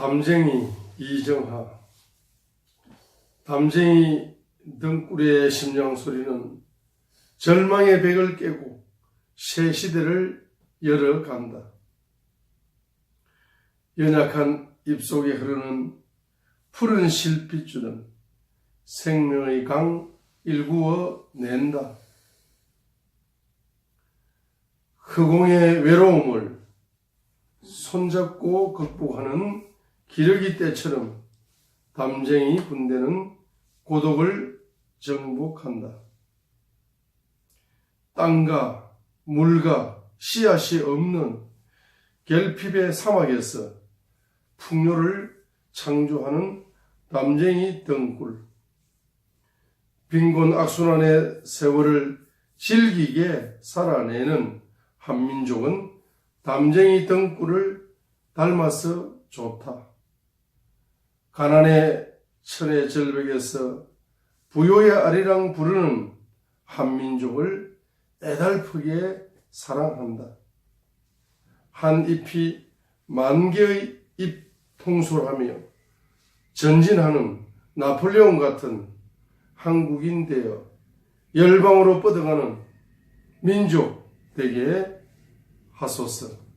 담쟁이 이정하 담쟁이 등불의 심장 소리는 절망의 벽을 깨고 새 시대를 열어간다. 연약한 입속에 흐르는 푸른 실핏줄은 생명의 강 일구어 낸다. 흑공의 외로움을 손잡고 극복하는 기러기 떼처럼 담쟁이 군대는 고독을 정복한다. 땅과 물과 씨앗이 없는 결핍의 사막에서 풍요를 창조하는 담쟁이 등굴. 빈곤 악순환의 세월을 즐기게 살아내는 한민족은 담쟁이 등굴을 닮아서 좋다. 가난의 천의 절벽에서 부요의 아리랑 부르는 한민족을 애달프게 사랑한다. 한 잎이 만 개의 잎 통솔하며 전진하는 나폴레옹 같은 한국인 되어 열방으로 뻗어가는 민족 되게 하소서.